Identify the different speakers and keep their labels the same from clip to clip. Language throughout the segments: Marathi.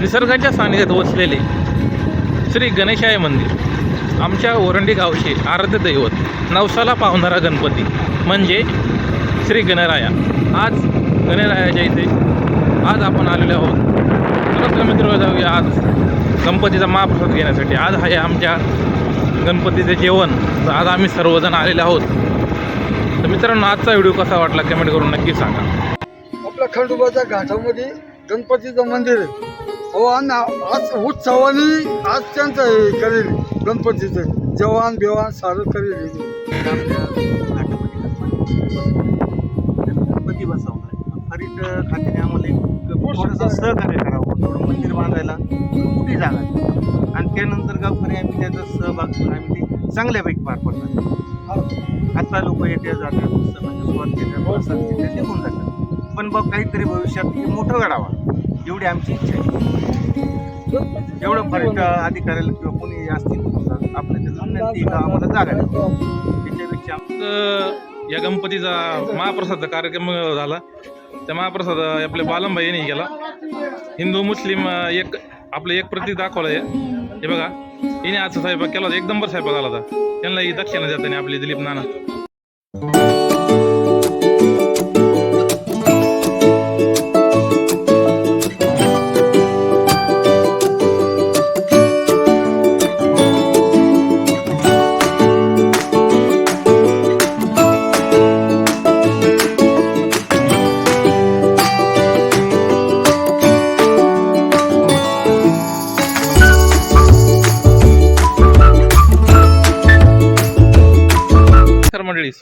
Speaker 1: निसर्गाच्या सानिध्यात वसलेले श्री गणेशाय मंदिर आमच्या ओरंडी गावचे आराध्य दैवत नवसाला पावणारा गणपती म्हणजे श्री गणराया. आज गणरायाच्या इथे आज आपण आलेलो आहोत. मित्र जाऊया आज गणपतीचा महाप्रसाद घेण्यासाठी. आज आहे आमच्या गणपतीचे जेवण. तर आज आम्ही सर्वजण आलेले आहोत. तर मित्रांनो आजचा व्हिडिओ कसा वाटला कमेंट करून नक्की सांगा.
Speaker 2: आपल्या खंडोबाच्या घाटामध्ये गणपतीचं मंदिर हो आणि आज उत्सवानी आज त्यांचं हे करेल गणपतीचं. जवान बिवान सारं करेल.
Speaker 3: गणपती बसवलाय हरित खात्याने आम्हाला एक थोडंसं सहकार्य करावं. थोडं मंदिर बांधायला मोठी जागा आणि त्यानंतर गावकरी आम्ही त्याचा सहभाग घेऊन आम्ही ते चांगल्यापैकी पार पडतात आता लोक येते जातात उत्सवाच्या सुरुवात केल्या निघून जातात. पण बघ काहीतरी भविष्यात मोठं घडावा एवढी आमची इच्छा आहे. एवढं पर्यटन अधिकाऱ्याला किंवा कोणी असतील आपल्या त्याचं विनंती का आम्हाला जागा त्याच्यापेक्षा
Speaker 1: या गणपतीचा महाप्रसादचा कार्यक्रम झाला. त्या महाप्रसाद आपले बालमबाई यांनी केला. हिंदू मुस्लिम एक आपलं एक प्रति दाखवलं आहे हे बघा. हिने आज स्वयंपाक केला होता एक नंबर स्वयंपाक झाला होता. त्यांना ही दक्षिणा देताना आपली दिलीप नाना.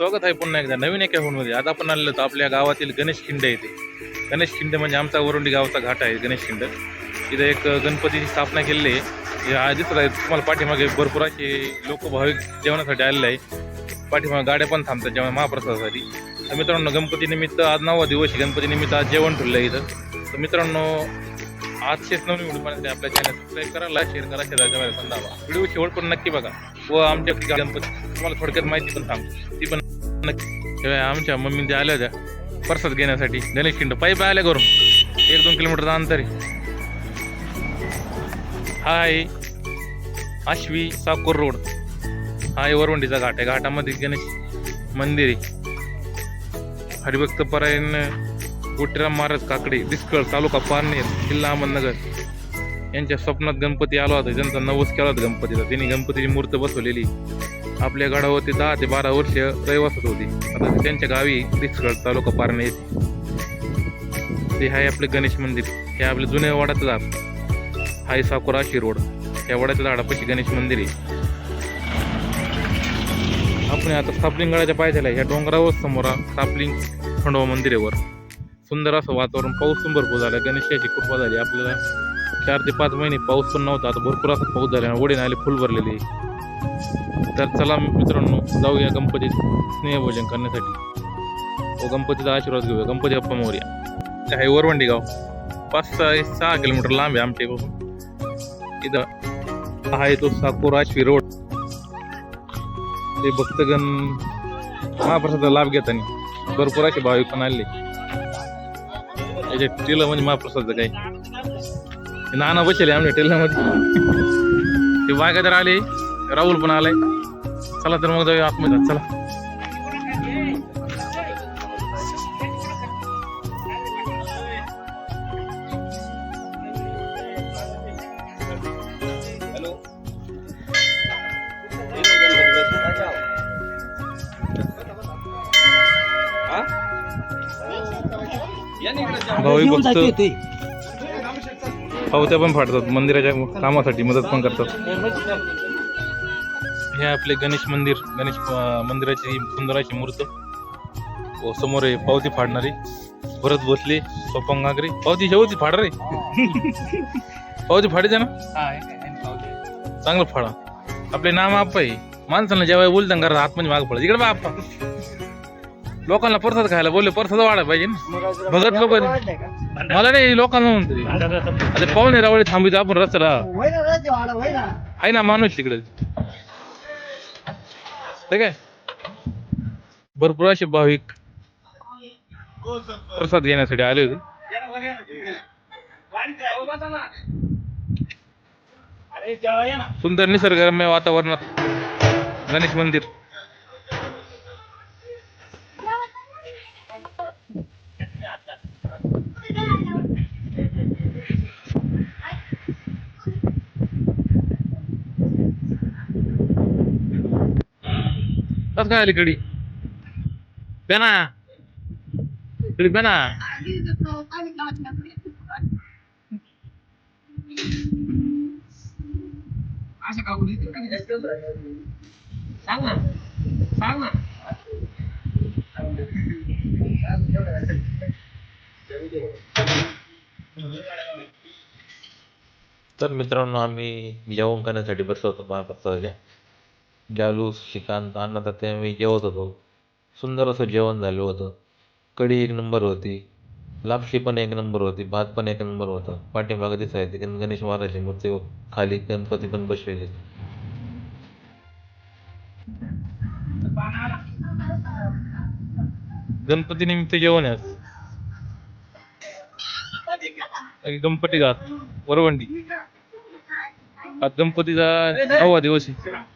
Speaker 1: स्वागत आहे पुन्हा एकदा नवीन एका फोनमध्ये. आज आपण आलेलो तर आपल्या गावातील गणेश खिंड येते गणेश खिंड म्हणजे आमचा वरुंडी गावचा घाट आहे गणेश खिंड. इथे एक गणपतीची स्थापना केलेली आहे. हे आहे तुम्हाला पाठीमागे भरपूर असे लोक भाविक जेवणासाठी आलेले आहे. पाठीमागे गाड्या पण थांबतात जेवण महाप्रसादासाठी. तर मित्रांनो गणपती निमित्त आज नववा दिवस गणपतीनिमित्त गणपती निमित्त आज जेवण ठेवलं आहे इथं. तर मित्रांनो आजचेच नवीन व्हिडिओ पाहण्यासाठी आपल्या चॅनल सबस्क्राईब करा लाईक शेअर करा शेजारच्या बाहेर पण व्हिडिओ शेवट पण नक्की बघा. व आमच्या गणपती. तुम्हाला थोडक्यात माहिती पण सांगतो. ती पण नक्की. आमच्या मम्मी ते आल्या होत्या. प्रसाद घेण्यासाठी. गणेश खिंड. पायी आल्या करून एक दोन किलोमीटरचं अंतर. आहे हाय. आश्वी साकोर रोड. हा आहे वरवंडीचा घाट आहे. घाटामध्ये गणेश मंदिर आहे. हरिभक्त परायण गोटीराम महाराज काकडे दिसकळ तालुका पारनेर जिल्हा अहमदनगर. यांच्या स्वप्नात गणपती आला होता. ज्यांचा नवस केला होता गणपतीचा. त्यांनी गणपतीची मूर्त बसवलेली. आपल्या गडावरती दहा ते बारा वर्ष रहिवासत होती. आता त्यांच्या गावी रिसगड तालुका पारणे ते आहे आपले गणेश मंदिर. हे आपले जुन्या वडाचं झाड. हाय साकुराशी रोड. या वडाच्या झाडापाशी गणेश मंदिर आहे. आपण आता सापलिंग गडाच्या पायथ्याला आहे. ह्या डोंगरावर समोर सापलिंग खंडोबा मंदिरावर सुंदर असं वातावरण पाऊस पण भरपूर झाला. गणेशाची कृपा झाली. आपल्याला चार ते पाच महिने पाऊस पण नव्हता. आता भरपूर असा पाऊस झाला वडे आले फुल भरलेले. तर चला मित्रांनो जाऊया गणपती स्नेहभोजन करण्यासाठी. व गणपतीचा आशीर्वाद घेऊया. गणपती बाप्पा मोर्या. ते आहे वरवंडी गाव. पाच सहा सहा किलोमीटर लांब आहे आमच्या इकडून इथं हा आहे तो साकोर आश्वी रोड. ते भक्तगण महाप्रसादाचा लाभ घेताना भरपूर असे भाविक पण आले. याच्या टेलर म्हणजे महाप्रसाद काय नाना बसले आमच्या टेलरमध्ये ते बायका तर आले. राहुल पण आलाय. चला तर मग जाऊया आतमध्ये. चला. भाविक भक्त. पावत्या पण फाडतात मंदिराच्या कामासाठी मदत पण करतात. हे आपले गणेश मंदिर गणेश मंदिराची ही सुंदर अशी मूर्त. व समोर आहे पावती फाडणारी भरत बसले सोपंगागरे पावती शेवती फाड रे. पावती फाडायचं ना? चांगलं फाडा. आपले नाम आप्पा आहे माणसांना जेव्हा बोलता घरात आतमध्ये माग पडत. इकडे बा लोकांना परसाद खायला बोलले परसाद वाढायला पाहिजे ना. भगत लोक मला नाही लोकांना म्हणतो आता पाहुणे रावळे थांबित आपण रस्त्याला. आहे ना माणूस तिकडे. ठीक आहे? भरपूर असे भाविक प्रसाद घेण्यासाठी आले होते. सुंदर निसर्गरम्य वातावरणात गणेश मंदिर. कस काय आली कडी बेना कडी बेना
Speaker 4: सांग ना सांग ना
Speaker 5: तर मित्रांनो आम्ही जेवण करण्यासाठी बसलो होतो महाप्रसादाच्या जालू श्रीकांत अण्णा तात्या मी जेवत होतो सुंदर असं जेवण झालं होतं. कढी एक नंबर होती लापशी पण एक नंबर होती भात पण एक नंबर होता. पाठीमागं दिसायचे गणेश महाराजची मूर्ती खाली गणपती पण बसलेले.
Speaker 1: गणपती निमित्त जेवण आहे गणपती घात वरवंडी. आज गणपतीचा नववा दिवस आहे.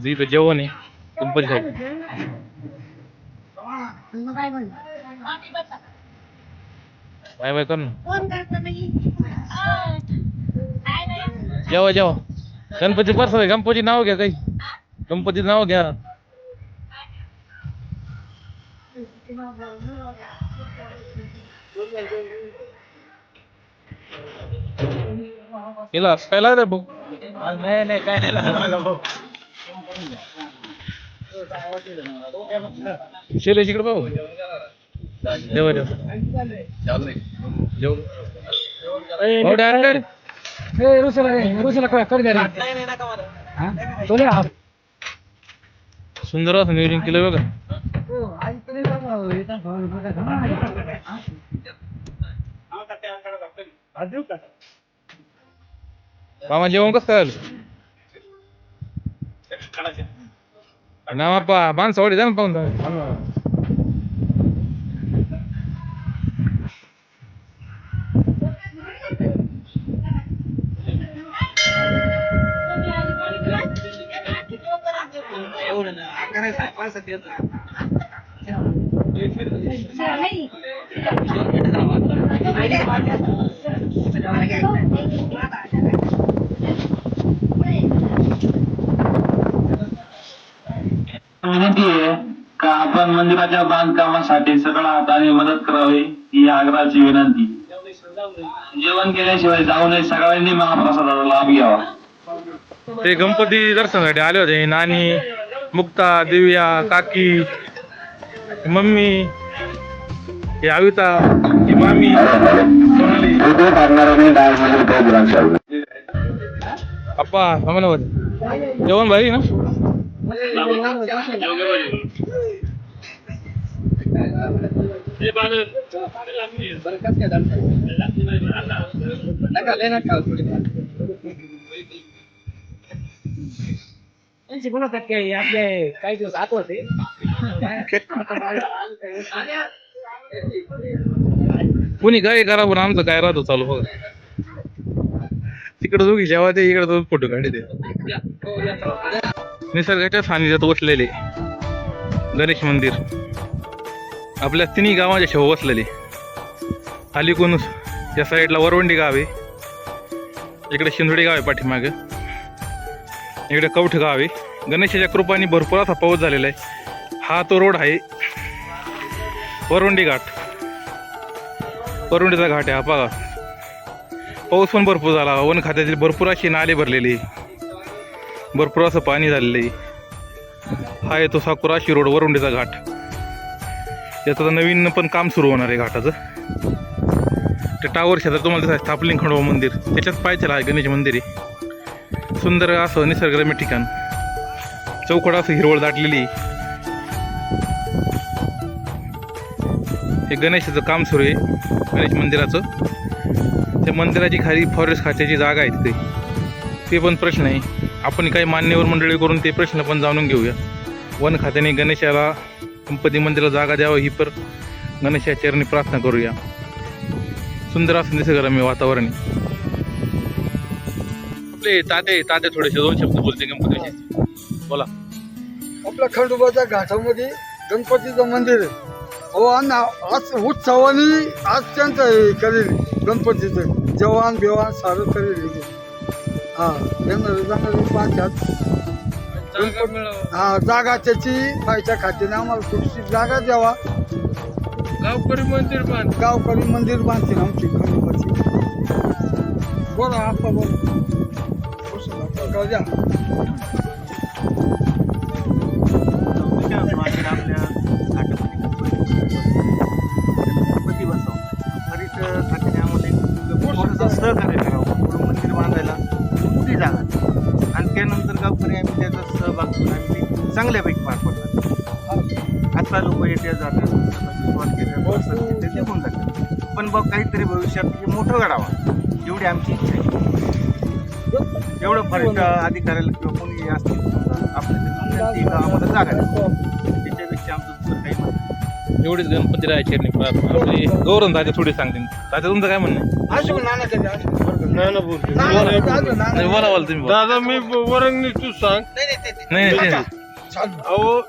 Speaker 1: आज इथं जेवण आहे. गणपतीसाठी बाय बाय कर ना जेवा जेवा. गणपती परस गणपती नाव घ्या काही. गणपती नाव घ्या. हिला काय लागलं भाऊ?
Speaker 3: नाही नाही काय नाही
Speaker 1: शेले इकडे भाऊ जेवा जेवा जेव भाऊ डायरेक्ट सुंदर असं नियोजन केलं बघा मामा जेवण कसं काय झालं ना बाप्पा माणसं वाढी
Speaker 6: विनंती आहे का आपण मंदिराच्या बांधकामासाठी सगळं हाताने मदत करावी ही आग्रहाची विनंती. जेवण केल्याशिवाय जाऊ नये. सगळ्यांनी महाप्रसादाचा लाभ घ्यावा.
Speaker 1: ते गणपती दर्शनासाठी आले होते. नानी मुक्ता दिव्या काकी मम्मी ही अविता ही मामी. अप्पा जेवण भारी ना?
Speaker 4: आपले काही दिवस आत होते
Speaker 1: कोणी काय करा पण आमचं काय राहतो चालू बघा. तिकडे दोघी जेव्हा ते इकडे फोटो काढले ते. निसर्गाच्या सानिध्यात वसलेले गणेश मंदिर. आपल्या तिन्ही गावाच्या शेव वसलेले. अलीकून या साईडला वरवंडी गाव आहे. इकडे शिंदोडी गाव आहे पाठीमागे. इकडे कवठ गाव आहे. गणेशाच्या कृपाने भरपूर असा पाऊस झालेला आहे. हा तो रोड आहे वरवंडी घाट. वरवंडीचा घाट आहे हा बघा. पाऊस पण भरपूर झाला. वन खात्यातील भरपूर अशी नाले भरलेली. भरपूर असं पाणी झालेलं आहे. हा येतो साकुराशी रोड वरुंडीचा घाट. याचं आता नवीन पण काम सुरू होणार आहे घाटाचं. ते टावर शेतात तुम्हाला दिसत स्थापलिंग खंडोबा मंदिर. त्याच्यात पायथ्याला आहे गणेश मंदिर आहे. सुंदर असं निसर्गरम्य ठिकाण. चौकड असं हिरवळ दाटलेली हे गणेशाचं काम सुरू आहे गणेश मंदिराचं. त्या मंदिराची खाली फॉरेस्ट खात्याची जागा आहे तिथे. ते पण प्रश्न आहे. आपण काही मान्यवर मंडळी करून ते प्रश्न पण जाणून घेऊया. वन खात्याने गणेशाला गणपती मंदिराला जागा द्यावं ही पर गणेशाचरणी प्रार्थना करूया. सुंदर असं निसर्गरम्य वातावरण आपले ताते ताते थोडेसे दोन शब्द बोलते गणपतीचे बोला.
Speaker 2: आपल्या खंडोबाच्या घाटामध्ये गणपतीचं मंदिर आहे. अहो आणि आज उत्सवाने आज त्यांचं हे करेल गणपतीचं. जेवण बिवान सारं करेल हा येणार जाणार पाहतात. हा जागा त्याची पाहिच्या खात्याने आम्हाला थोडीशी जागा द्यावा.
Speaker 4: गावकरी मंदिर बांध
Speaker 2: गावकरी मंदिर बांधतील आमची खंडोबाची बोला आपा बोला. द्या.
Speaker 3: लागतो आणि घेऊन आम्ही ते चांगल्यापैकी पार पडतात आता लोक येते जातात सुरुवात केल्या ते निघून जातात पण बघ काहीतरी भविष्यात हे मोठं घडावं. एवढी आमची इच्छा आहे. एवढं फरक अधिकाऱ्याला किंवा कोणी असतील समजा, आपल्या आम्हाला जागा
Speaker 1: एवढीच गणपती राहायचे आपली गौरव दादा थोडी सांगते दादा तुमचं काय म्हणणं
Speaker 2: नाना
Speaker 7: नाही ना बोलतो
Speaker 2: नाना कधी, अजून नाना
Speaker 1: नाही बोला बोला तुम्ही बोला.
Speaker 7: दादा मी वरंगणी तू सांग.
Speaker 1: नाही नाही ते-
Speaker 2: चालू.
Speaker 7: अहो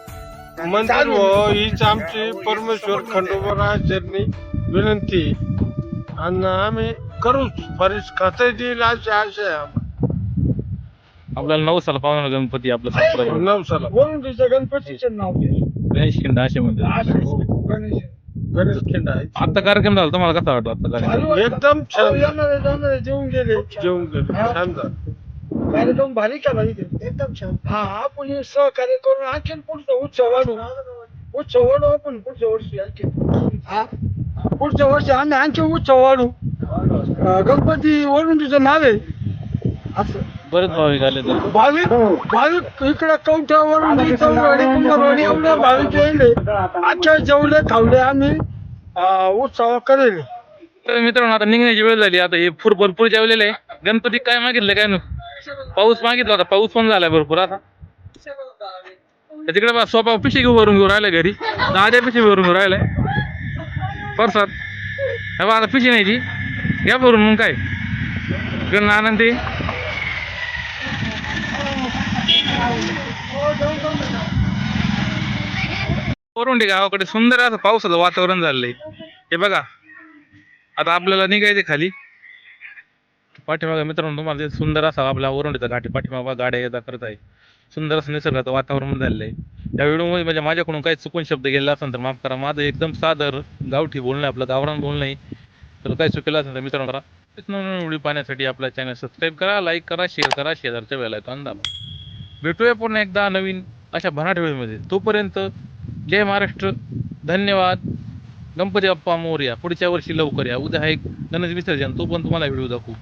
Speaker 7: मंदिर हो हीच आमची परमेश्वर खंडोबा चरणी विनंती. आणि आम्ही करूच फरीस खाता येईल अशी आशा आहे आम्हाला.
Speaker 1: आपल्याला नऊ साल पावणार गणपती आपला संप्रदाय
Speaker 7: नवसाला
Speaker 2: वरून तिचं गणपतीचे नाव घे.
Speaker 1: असे म्हणतात.
Speaker 2: गणेश.
Speaker 7: गणेश खिंड आहे.
Speaker 1: आता कार्यक्रम झाला तुम्हाला कसा वाटला आता कार्यक्रम?
Speaker 7: एकदम
Speaker 2: अहो,
Speaker 7: छान
Speaker 2: येणारे जाणारे जेवून गेले.
Speaker 7: जेवण गेलो छान झालं.
Speaker 2: कार्यक्रम भारी केला इथे. एकदम छान. हा आपण हे सहकार्य करून आणखीन पुढचा उत्सव वाढू उत्सव वाढू आपण पुढच्या वर्षी आणखी हा? पुढच्या वर्षी आम्ही आणखी उत्सव वाढू अं, गणपती वरून तिचं नाव आहे. असं
Speaker 1: बरेच भाविक आले तर.
Speaker 2: भाविक भाविक इकडे कवठ्यावरून चौवाडी कुंभारवाडी एवढे भाविक येईल. अख्ख्या जेवले खावले आम्ही अं, उत्सव करेल.
Speaker 1: तर मित्रांनो आता निघण्याची वेळ झाली. आता हे फूर भरपूर जेवलेलं आहे. गणपती काय मागितलं काय नको पाऊस मागितला होता. पाऊस पण झालाय भरपूर आता. तिकडे बा सोपा पिशी घेऊ भरून घेऊ राहिल्या घरी. दहा पिशी भरून घेऊ राहिलाय परसात हे बा आता पिशी नाही ती. घ्या भरून मग काय. गण आनंद. ते गावाकडे सुंदर असं पावसाचं वातावरण झालंय. हे बघा. आता आपल्याला निघायचे खाली. पाठीमागा मित्रांनो तुम्हाला सुंदर असा आपला ओरंडीचा घाटी पाठीमागा गाड्या येता करत आहे. सुंदर असं निसर्गाचं वातावरण झालेलं आहे या व्हिडिओमध्ये म्हणजे माझ्याकडून काही चुकून शब्द गेला असेल तर माफ करा. माझं एकदम सादर गावठी बोलणं आपलं गावरान बोलणं आहे. तर काही चुकेलं असेल तर मित्रांनो करा. तेच नवीन व्हिडिओ पाहण्यासाठी आपला चॅनल सबस्क्राईब करा लाईक करा शेअर करा. शेजारच्या वेळेला येतो. दाबा भेटूया पुन्हा एकदा नवीन अशा भनाट वेळेमध्ये तोपर्यंत जय महाराष्ट्र. धन्यवाद. गणपती बाप्पा मोर्या पुढच्या वर्षी लवकर या. उद्या एक गणेश विसर्जन तो पण तुम्हाला व्हिडिओ दाखवू.